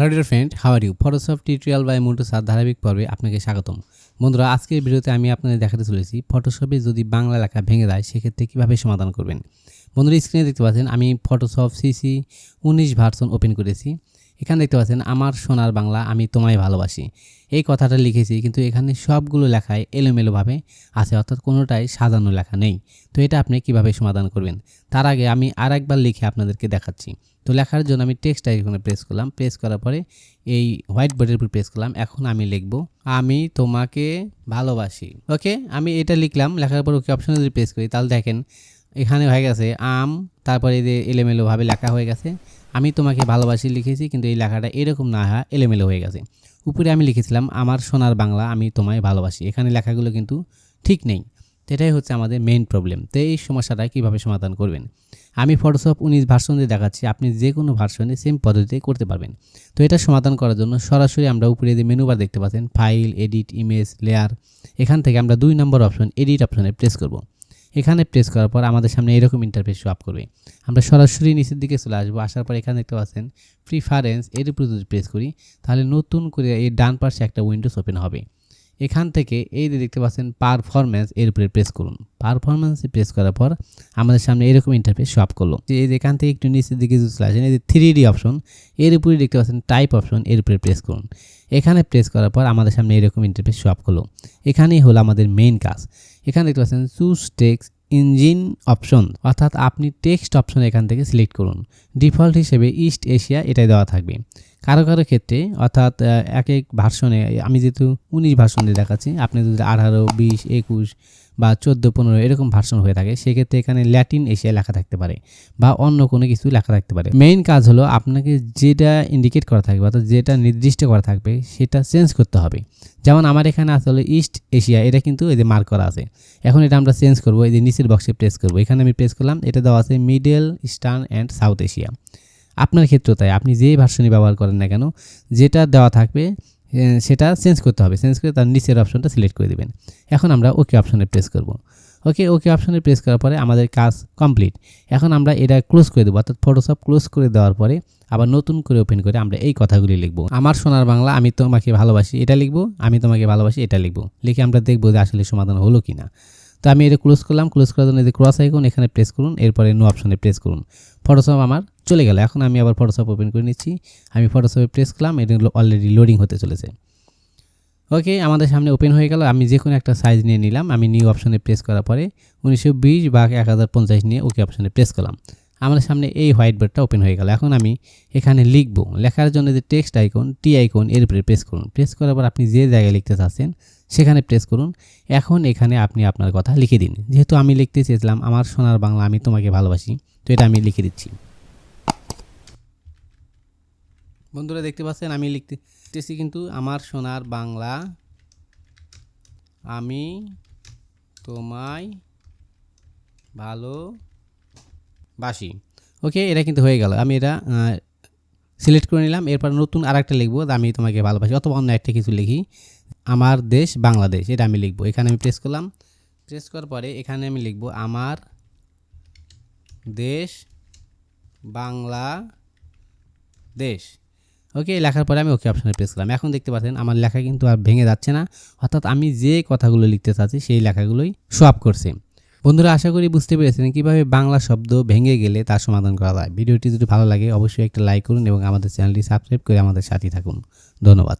Hello dear friend how are you? Photoshop tutorial by Muntu sir ধারাবাহিক পর্বে আপনাকে স্বাগতম। বন্ধুরা, আজকের ভিডিওতে আমি আপনাদের দেখাতে চলেছি ফটোশপে যদি বাংলা লেখা ভেঙে যায়, সেক্ষেত্রে কীভাবে সমাধান করবেন? বন্ধুরা স্ক্রিনে দেখতে পাচ্ছেন, আমি ফটোশপ সিসি উনিশ ভার্সন ওপেন করেছি। এখানে দেখতে পাচ্ছেন, আমার সোনার বাংলা আমি তোমায় ভালোবাসি। এই কথাটা লিখেছি, কিন্তু এখানে সবগুলো লেখায় এলোমেলোভাবে আছে, অর্থাৎ কোনোটাই সাজানো লেখা নেই। তো এটা আপনি কীভাবে সমাধান করবেন? তার আগে আমি আর একবার লিখে আপনাদেরকে দেখাচ্ছি। তো লেখার জন্য আমি টেক্সট আইকনে প্রেস করলাম। প্রেস করার পরে এই হোয়াইট বোর্ডের উপর প্রেস করলাম। এখন আমি লিখব, আমি তোমাকে ভালোবাসি। ওকে, আমি এটা লিখলাম। লেখার পর ওকে অপশনে যদি প্রেস করি। তাহলে দেখেন, এখানে হয়ে গেছে, আম, তারপরে যে এলোমেলোভাবে লেখা হয়ে গেছে। আমি তোমাকে ভালোবাসি লিখেছি, কিন্তু এই লেখাটা এরকম না হয়, এলোমেলো হয়ে গেছে। উপরে আমি লিখেছিলাম, আমার সোনার বাংলা আমি তোমায় ভালোবাসি। এখানে লেখাগুলো কিন্তু ঠিক নেই। এটাই হচ্ছে আমাদের মেইন প্রবলেম তো এই সমস্যাটা কীভাবে সমাধান করবেন? আমি ফটোশপ উনিশ ভার্সন দিয়ে দেখাচ্ছি, আপনি যে কোনো ভার্সনে সেম পদ্ধতিতে করতে পারবেন। তো এটা সমাধান করার জন্য সরাসরি আমরা উপরে যে মেনু বার দেখতে পাচ্ছেন ফাইল এডিট ইমেজ লেয়ার এখান থেকে আমরা দুই নম্বর অপশন এডিট অপশনে প্রেস করব। এখানে প্রেস করার পর আমাদের সামনে এরকম ইন্টারফেস শো আপ করবে। আমরা সরাসরি নিচের দিকে চলে আসব, আসার পর এখানে দেখতে পাচ্ছেন প্রিফারেন্স এর উপরে যদি প্রেস করি, তাহলে নতুন করে এই ডান পাশে একটা উইন্ডোজ ওপেন হবে। এখান থেকে এই যে দেখতে পাচ্ছেন পারফরমেন্স এর উপরে প্রেস করুন। পারফরমেন্সে প্রেস করার পর আমাদের সামনে এরকম ইন্টারফেস শো আপ করল এই যে এখান থেকে একটু নিচের দিকে চলে আসেন, এই যে থ্রি ডি অপশন এর উপরে দেখতে পাচ্ছেন টাইপ অপশন এর উপরে প্রেস করুন। এখানে প্রেস করার পর আমাদের সামনে এরকম ইন্টারফেস শো আপ করল। এখানেই হলো আমাদের মেইন কাজ। এখানে দেখতে পাচ্ছেন চুজ টেক্স ইঞ্জিন অপশন অর্থাৎ আপনি টেক্সট অপশন এখান থেকে সিলেক্ট করুন। ডিফল্ট হিসেবে ইস্ট এশিয়া এটাই দেওয়া থাকবে। কারও কারও ক্ষেত্রে, অর্থাৎ এক এক ভার্সনে আমি যেহেতু উনিশ ভার্সন দিয়ে দেখাচ্ছি, আপনি যদি আঠারো, বিশ, একুশ বা চোদ্দ, পনেরো এরকম ভার্সন হয়ে থাকে, সেক্ষেত্রে এখানে ল্যাটিন এশিয়া লেখা থাকতে পারে বা অন্য কোনো কিছু লেখা থাকতে পারে। মেইন কাজ হলো আপনাকে যেটা ইন্ডিকেট করা থাকবে, অর্থাৎ যেটা নির্দিষ্ট করা থাকবে, সেটা চেঞ্জ করতে হবে। যেমন আমার এখানে আসলে ইস্ট এশিয়া এটা কিন্তু এই যে মার্ক করা আছে। এখন এটা আমরা চেঞ্জ করব, এই যে নিচের বক্সে প্রেস করব। এখানে আমি প্রেস করলাম, এটা দেওয়া আছে Middle Eastern and South Asia আপনার ক্ষেত্রেও তাই। আপনি যেই ভার্সনই ব্যবহার করেন না কেন, যেটা দেওয়া থাকবে সেটা চেঞ্জ করতে হবে। চেঞ্জ করে তার নিচের অপশনটা সিলেক্ট করে দেবেন। এখন আমরা ওকে অপশনে প্রেস করব। ওকে ওকে অপশনে প্রেস করার পরে আমাদের কাজ কমপ্লিট এখন আমরা এটা ক্লোজ করে দেবো। অর্থাৎ ফটোশপ ক্লোজ করে দেওয়ার পরে আবার নতুন করে ওপেন করে আমরা এই কথাগুলি লিখব। আমার সোনার বাংলা, আমি তোমাকে ভালোবাসি, এটা লিখব। আমি তোমাকে ভালোবাসি, এটা লিখব। লিখে আমরা দেখব যে আসলে সমাধান হলো কি না তো আমি এটা ক্লোজ করলাম। ক্লোজ করার জন্য যে ক্রস আইকন এখানে প্রেস করুন। এরপরে নো অপশনে প্রেস করুন। ফটোশপ আমার চলে গেল। এখন আমি আবার ফটোশপ ওপেন করে নিচ্ছি। আমি ফটোশপে প্রেস করলাম, এটা অলরেডি লোডিং হতে চলেছে। ওকে আমাদের সামনে ওপেন হয়ে গেল। আমি যে কোনো একটা সাইজ নিয়ে নিলাম। আমি নিউ অপশনে প্রেস করার পরে উনিশশো বিশ বা এক হাজার পঞ্চাশ নিয়ে ওকে অপশনে প্রেস করলাম। আমাদের সামনে এই হোয়াইট বোর্ডটা ওপেন হয়ে গেল। এখন আমি এখানে লিখব। লেখার জন্য যে টেক্সট আইকন টি আইকন এর উপরে প্রেস করুন। প্রেস করার পর আপনি যে জায়গায় লিখতে চাচ্ছেন, সেখানে প্রেস করুন। এখন এখানে আপনি আপনার কথা লিখে দিন। যেহেতু আমি লিখতে চেয়েছিলাম, আমার সোনার বাংলা আমি তোমাকে ভালোবাসি, তো এটা আমি লিখে দিচ্ছি। বন্ধুরা দেখতে পাচ্ছেন, আমি লিখতেছি কিন্তু আমার সোনার বাংলা। আমি তোমায় ভালোবাসি। ওকে, এটা কিন্তু হয়ে গেল। আমি এটা সিলেক্ট করে নিলাম। এরপর নতুন আরেকটা লিখব আমি তোমাকে ভালোবাসি, অথবা অন্য একটা কিছু লিখি। আমার দেশ বাংলাদেশ, এটা আমি লিখব। এখানে আমি প্রেস করলাম। প্রেস করার পরে এখানে আমি লিখব, আমার দেশ বাংলা দেশ ওকে লেখার পরে আমি ওকে অপশানে প্রেস করলাম। এখন দেখতে পাচ্ছেন, আমার লেখা কিন্তু আর ভেঙে যাচ্ছে না। অর্থাৎ আমি যে কথাগুলো লিখতে চাচ্ছি, সেই লেখাগুলোই সোয়াপ করছে। বন্ধুরা, আশা করি বুঝতে পেরেছেন কীভাবে বাংলা শব্দ ভেঙে গেলে তার সমাধান করা যায়। ভিডিওটি যদি ভালো লাগে, অবশ্যই একটা লাইক করুন এবং আমাদের চ্যানেলটি সাবস্ক্রাইব করে আমাদের সাথে থাকুন। ধন্যবাদ।